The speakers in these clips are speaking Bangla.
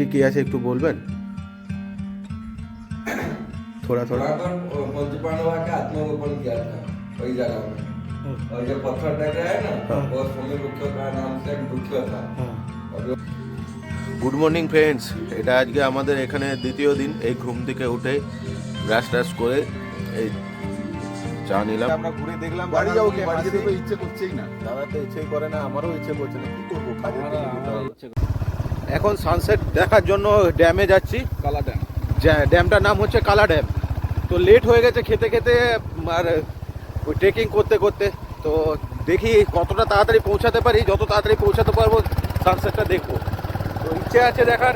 হিস্ট্রি কি আছে একটু বলবেন थोड़ा थोड़ा वहाँ पर पंच पांडवा का आत्मगोपन किया था वही जगह में और जो पत्थर टकरा है ना हाँ। वो सोने वृक्ष का नाम से एक वृक्ष था और जो গুড মর্নিং ফ্রেন্ডস এটা আজকে আমাদের এখানে দ্বিতীয় দিন এই ঘুম থেকে উঠে ব্রাশ ট্রাশ করে এই চা নিলাম আমরা ঘুরে দেখলাম বাড়ি যাবো কি দাদার বাড়ি যেতে পাশে- তো ইচ্ছে করছেই না দাদা তো ইচ্ছে করে না আমারও ইচ্ছে করছে না কি করবো কাজের দিকে যেতে হবে। এখন সানসেট দেখার জন্য ড্যামে যাচ্ছি। কালা ড্যাম যা- ড্যামটার নাম হচ্ছে কালা ড্যাম তো লেট হয়ে গেছে খেতে খেতে আর ওই ট্রেকিং করতে করতে তো দেখি কতটা তাড়াতাড়ি পৌঁছাতে পারি যত তাড়াতাড়ি পৌঁছাতে পারব সানসেটটা দেখব। তো ইচ্ছে আছে দেখার।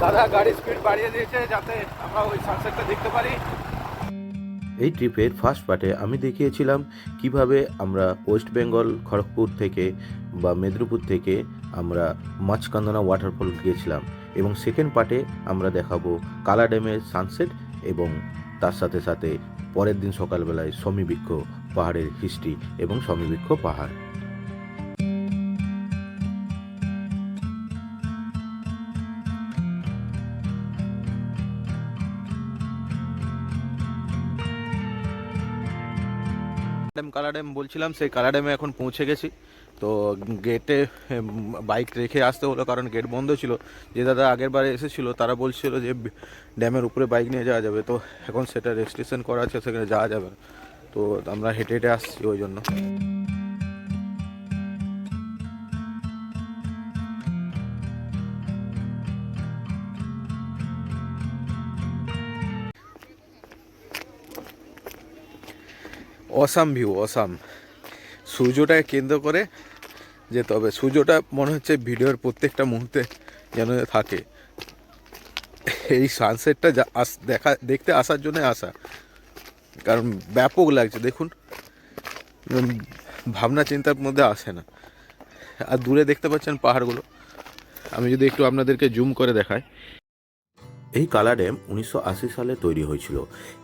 দাদা গাড়ির স্পিড বাড়িয়ে দিয়েছে যাতে আমরা ওই সানসেটটা দেখতে পারি। এই ট্রিপের ফার্স্ট পার্টে আমি দেখিয়েছিলাম কীভাবে আমরা ওয়েস্ট বেঙ্গল খড়গপুর থেকে বা মেদিনীপুর থেকে আমরা মাছকান্দনা ওয়াটারফল গিয়েছিলাম এবং সেকেন্ড পার্টে আমরা দেখাবো কালা ড্যামের সানসেট এবং তার সাথে সাথে পরের দিন সকালবেলায় সমীবৃক্ষ পাহাড়ের হিস্ট্রি এবং সমীবৃক্ষ পাহাড়। ড্যাম কালা ড্যাম বলছিলাম, সেই কালা ড্যামে এখন পৌঁছে গেছি। তো গেটে বাইক রেখে আসতে হলো, কারণ গেট বন্ধ ছিল। যে দাদা আগের বারে এসেছিল, তারা বলছিল যে ড্যামের উপরে বাইক নিয়ে যাওয়া যাবে। তো এখন সেটা রেজিস্ট্রেশন করা আছে, সেখানে যাওয়া যাবে তো আমরা হেঁটে হেঁটে আসছি ওই জন্য। Awesome view awesome. সূর্যটাকে কেন্দ্র করে যেতে হবে। সূর্যটা মনে হচ্ছে ভিডিওর প্রত্যেকটা মুহূর্তে যেন থাকে। এই সানসেটটা আস- দেখা, দেখতে আসার জন্য আসা। কারণ ব্যাপক লাগছে, দেখুন। ভাবনা চিন্তার মধ্যে আসে না। আর দূরে দেখতে পাচ্ছেন পাহাড়গুলো। আমি যদি একটু আপনাদেরকে জুম করে দেখাই। এই কালা ড্যাম উনিশশো আশি সালে তৈরি হয়েছিল।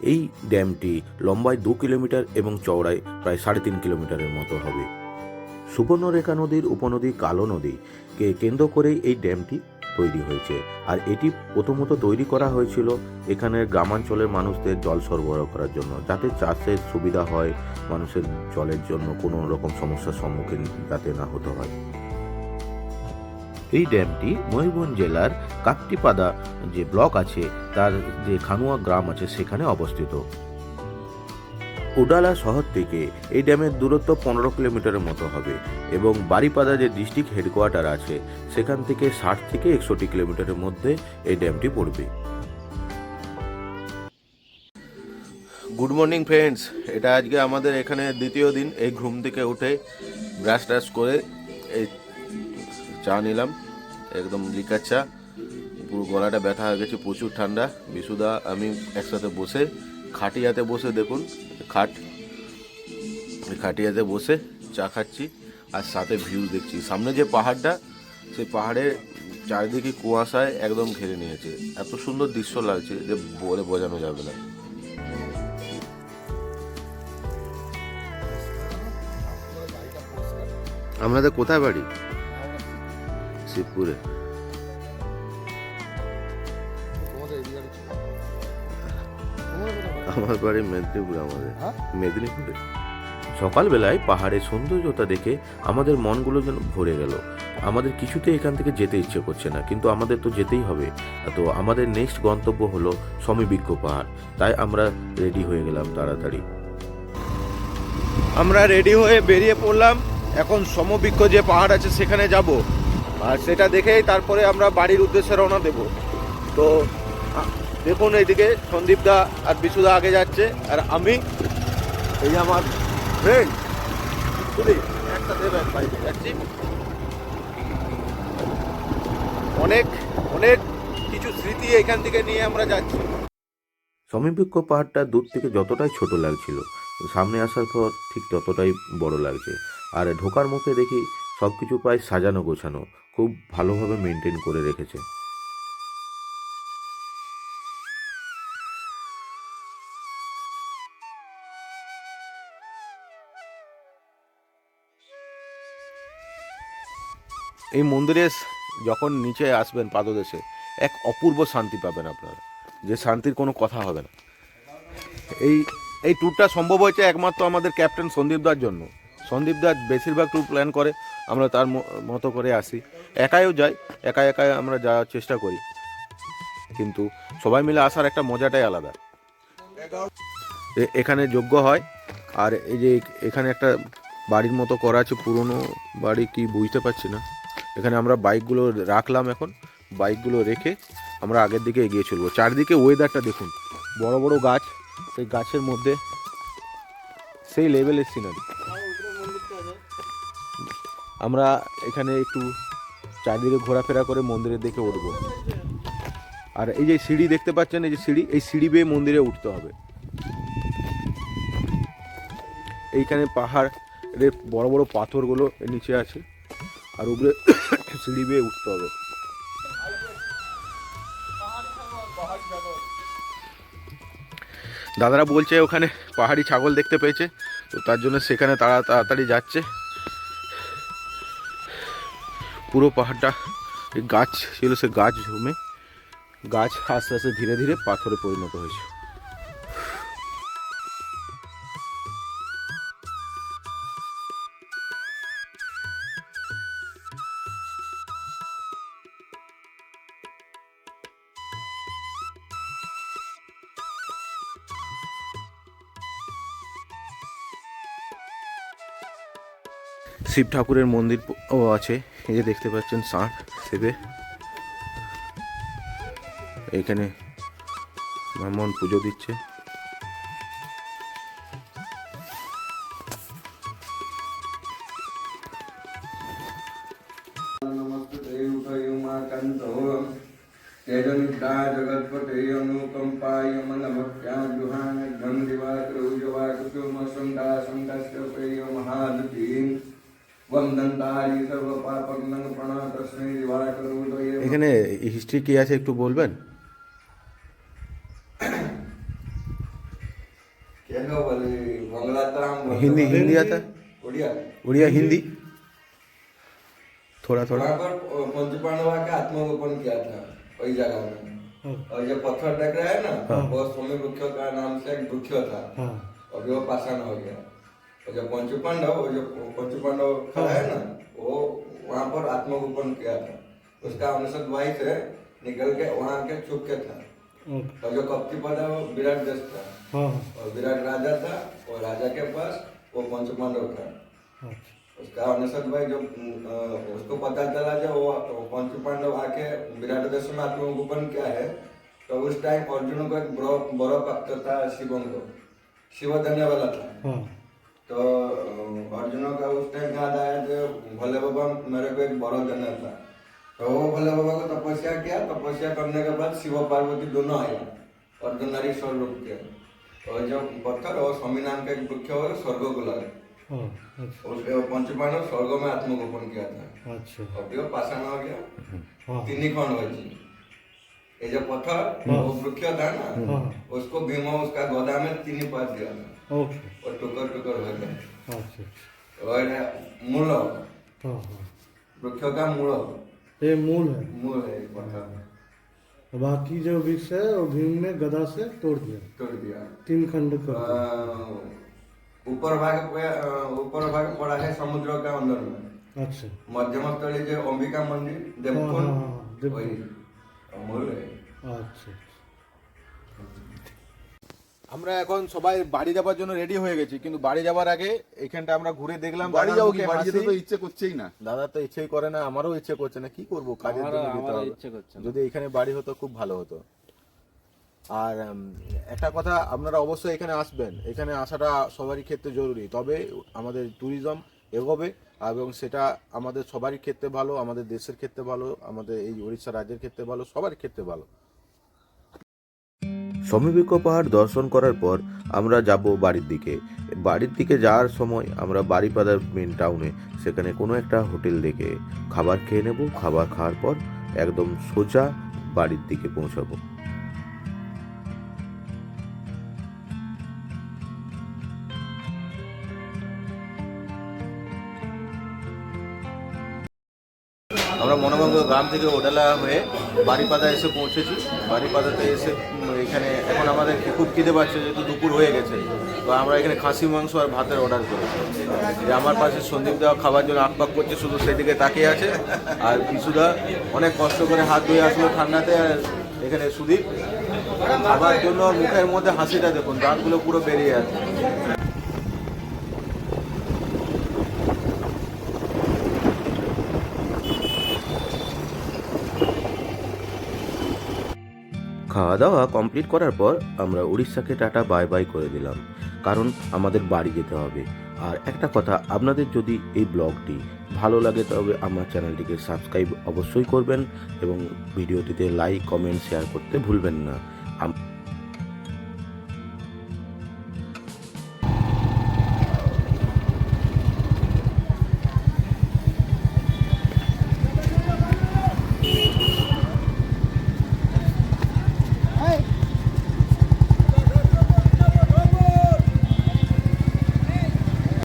এই ড্যামটি লম্বায় দু কিলোমিটার এবং চওড়ায় প্রায় সাড়ে তিন কিলোমিটারের মতো হবে। সুবর্ণরেখা নদীর উপনদী কালো নদীকে কেন্দ্র করেই এই ড্যামটি তৈরি হয়েছে। আর এটি প্রথমত তৈরি করা হয়েছিল এখানের গ্রামাঞ্চলের মানুষদের জল সরবরাহ করার জন্য, যাতে চাষের সুবিধা হয়, মানুষের জলের জন্য কোনো রকম সমস্যার সম্মুখীন যাতে না হতে হয়। এই ড্যামটি ময়ূরভঞ্জ জেলার কাকটিপাদা যে ব্লক আছে, তার যে খানুয়া গ্রাম আছে, সেখানে অবস্থিত। উডালা শহর থেকে এই ড্যামের দূরত্ব পনেরো কিলোমিটারের মতো হবে এবং বারিপাদা যে ডিস্ট্রিক্ট হেডকোয়ার্টার আছে, সেখান থেকে ষাট থেকে একষট্টি কিলোমিটারের মধ্যে এই ড্যামটি পড়বে। গুড মর্নিং ফ্রেন্ডস এটা আজকে আমাদের এখানে দ্বিতীয় দিন এই ঘুম থেকে উঠে ব্রাশ ট্রাশ করে এই চা নিলাম, একদম লিকার চা। পুরো গলাটা ব্যথা হয়ে গেছে, প্রচুর ঠান্ডা। বিশুদা, আমি একসাথে বসে, খাটিয়াতে বসে দেখুন, খাট খাটিয়াতে বসে চা খাচ্ছি, আর সাথে ভিউ দেখছি। সামনে যে পাহাড়টা, সেই পাহাড়ের চারিদিকে কুয়াশায় একদম ঘিরে নিয়েছে। এত সুন্দর দৃশ্য লাগছে যে বলে বোঝানো যাবে না। আপনাদের কোথায় বাড়ি? শিবপুরে আমার বাড়ি মেদিনীপুর আমাদের। হ্যাঁ? মেদিনীপুরে। সকালবেলায় পাহাড়ের সৌন্দর্যতা দেখে আমাদের মনগুলো যেন ভরে গেল। আমাদের কিছুতে এখান থেকে যেতে ইচ্ছে করছে না কিন্তু আমাদের তো যেতেই হবে। তো আমাদের নেক্সট গন্তব্য হলো সমীবৃক্ষ পাহাড়। তাই আমরা রেডি হয়ে গেলাম তাড়াতাড়ি। আমরা রেডি হয়ে বেরিয়ে পড়লাম। এখন সমবৃক্ষ যে পাহাড় আছে সেখানে যাব। আর সেটা দেখেই তারপরে আমরা বাড়ির উদ্দেশ্যে রওনা দেব। তো দেখুন এইদিকে সন্দীপ দা আর বিশুদা আগে যাচ্ছে, আর আমি এই আমার ফ্রেন্ড একসাথে বাইকে যাচ্ছি অনেক অনেক কিছু স্মৃতি এখান থেকে নিয়ে আমরা যাচ্ছি। সমীবৃক্ষ পাহাড়টা দূর থেকে যতটাই ছোট লাগছিল, সামনে আসার পর ঠিক ততটাই বড় লাগছে। আর ঢোকার মুখে দেখি সব কিছু প্রায় সাজানো গোছানো, খুব ভালোভাবে মেনটেন করে রেখেছে। এই মন্দিরে যখন নিচে আসবেন পাদদেশে, এক অপূর্ব শান্তি পাবেন আপনারা। যে শান্তির কোনো কথা হবে না। এই এই ট্যুরটা সম্ভব হয়েছে একমাত্র আমাদের ক্যাপ্টেন সন্দীপ দার জন্য। সন্দীপ দা বেশিরভাগ ট্যুর প্ল্যান করে। আমরা তার মতো করে আসি। একাইও যাই একা একাই আমরা যাওয়ার চেষ্টা করি। কিন্তু সবাই মিলে আসার একটা মজাটাই আলাদা। এখানে যোগ্য হয়, আর এই যে এখানে একটা বাড়ির মতো করা আছে, পুরনো বাড়ি কি বুঝতে পারছি না। এখানে আমরা বাইকগুলো রাখলাম এখন, বাইকগুলো রেখে আমরা আগের দিকে এগিয়ে চলবো। চারদিকে ওয়েদারটা দেখুন, বড় বড় গাছ, সেই গাছের মধ্যে সেই লেভেলের সিনারি আমরা এখানে একটু চারদিকে ঘোরাফেরা করে মন্দিরের দিকে উঠবো। আর এই যে সিঁড়ি দেখতে পাচ্ছেন, এই যে সিঁড়ি, এই সিঁড়ি বেয়ে মন্দিরে উঠতে হবে। এইখানে পাহাড় পাহাড়ের বড় বড় পাথরগুলো এর নিচে আছে, আর উপরে সিঁড়ি বেয়ে উঠতে হবে। দাদারা বলছে ওখানে পাহাড়ি ছাগল দেখতে পেয়েছে, তো তার জন্য সেখানে তারা তাড়াতাড়ি যাচ্ছে। পুরো পাহাড়টা গাছ ছিল সে গাছ জমে গাছ আস্তে আস্তে ধীরে ধীরে পাথরে পরিণত হয়েছে। শিব ঠাকুরের মন্দির ও আছে এই যে দেখতে পাচ্ছেন ষাঁড় শিবে এইখানে ব্রাহ্মণ পুজো দিচ্ছে नमस्ते उमाकंतो तेजनिद्राय जगत्पते अनुकंपाय मनभक्त्या जुहान घन दिवाकरौजवा कुसुमसंगा संकस्तपेय महादती এখানে হিস্ট্রি কি আছে একটু বলবেন क्या बोले बांग्ला तो हम बोलते हिंदी हैं। हिंदी आता है? उड़िया उड़िया हिंदी थोड़ा थोड़ा वहाँ पर पंचपांडवा का आत्मगोपन किया था वही जगह में और जो पत्थर टकरा है ना वो स्वामी वृक्ष का नाम से एक वृक्ष था अभी वो पाषाण हो गया और जो पंच पांडव जो पंच पांडव खड़ा है ना वो वहाँ पर आत्मगोपन किया था। उसका अनुसद भाई से निकल के वहाँ के छुप के था। और जो कप्ती पद है वो विराट देश था। और विराट राजा था और राजा के पास वो पंच पांडव था। उसका अनुसद भाई जो उसको पता चला जब वो पंच पांडव आके विराट देश में आत्मगोपन किया है तो उस टाइम अर्जुन को एक बड़ा भक्त था शिवम को। शिव देने वाला था तो अर्जुन का उस टाइम याद आया जो भोले बाबा मेरे को एक बड़ो देना था। तो वो भोले बाबा को तपस्या किया। तपस्या करने के बाद शिव पार्वती दोनों आए। अर्जुनारीश्वर रूप के। और जो पत्थर और स्वामी नाम का एक वृक्ष हो स्वर्ग को लगा। उसके पंचपांडव स्वर्ग में आत्मगोपन किया था। अच्छा। और वो पाषाण हो गया। हाँ। तीन ही खंड बची। ये जो पत्थर वो वृक्ष था ना हाँ। उसको भीमा उसका गोदा में तीन ही पास दिया था। ओके और हो अच्छा और मूल। हाँ हाँ। वृक्ष का मूल। ये मूल है। मूल है बाकी जो विष है वो भीम ने गदा से तोड़ दिया। तोड़ दिया। तीन खंड कर ऊपर भाग ऊपर भाग पड़ा है समुद्र का अंदर में। अच्छा। मध्यम स्थली जो अंबिका मंदिर देवकुंड हाँ, मूल है। अच्छा। আমরা এখন সবাই বাড়ি যাবার জন্য রেডি হয়ে গেছি কিন্তু বাড়ি যাবার আগে এখানটা আমরা ঘুরে দেখলাম বাড়ি কি? বাড়ি যেতে তো ইচ্ছে করছেই না। দাদা তো ইচ্ছেই করে না আমারও ইচ্ছে করছে না কি করব কাজের জন্য যেতে হবে। যদি এখানে বাড়ি হতো খুব ভালো হতো। আর একটা কথা আপনারা অবশ্যই এখানে আসবেন। এখানে আসাটা সবারই ক্ষেত্রে জরুরি তবে আমাদের ট্যুরিজম এগোবে এবং সেটা আমাদের সবারই ক্ষেত্রে ভালো আমাদের দেশের ক্ষেত্রে ভালো আমাদের এই উড়িষ্যা রাজ্যের ক্ষেত্রে ভালো সবার ক্ষেত্রে ভালো। সমীবৃক্ষ পাহাড় দর্শন করার পর আমরা যাব বাড়ির দিকে। বাড়ির দিকে যাওয়ার সময় আমরা বাড়িপাদার মেন টাউনে সেখানে কোনো একটা হোটেল দেখে খাবার খেয়ে নেব। খাবার খাওয়ার পর একদম সোজা বাড়ির দিকে পৌঁছাবো। আমরা মনোগঙ্গ গ্রাম থেকে ওডালা হয়ে বাড়িপাদা এসে পৌঁছেছি। বাড়িপাদাতে এসে এখানে এখন আমাদের খুব খিদে পাচ্ছে যেহেতু দুপুর হয়ে গেছে। তো আমরা এখানে খাসি, মাংস আর ভাতের অর্ডার করেছি। যে আমার পাশে সন্দীপ দেওয়া খাবার জন্য আকপাক করছে, শুধু সেদিকে তাকিয়ে আছে। আর বিশুদা অনেক কষ্ট করে হাত ধুয়ে আসলো ঠান্ডাতে আর এখানে সুদীপ। খাবার জন্য মুখের মধ্যে হাসিটা দেখুন, দাঁতগুলো পুরো বেরিয়ে আছে। খাওয়া দাওয়া কমপ্লিট করার পর আমরা উড়িষ্যাকে টাটা বাই বাই করে দিলাম। কারণ আমাদের বাড়ি যেতে হবে। আর একটা কথা, আপনাদের যদি এই ব্লগটি ভালো লাগে, তবে আমার চ্যানেলটিকে সাবস্ক্রাইব অবশ্যই করবেন এবং ভিডিওটিতে লাইক কমেন্ট শেয়ার করতে ভুলবেন না।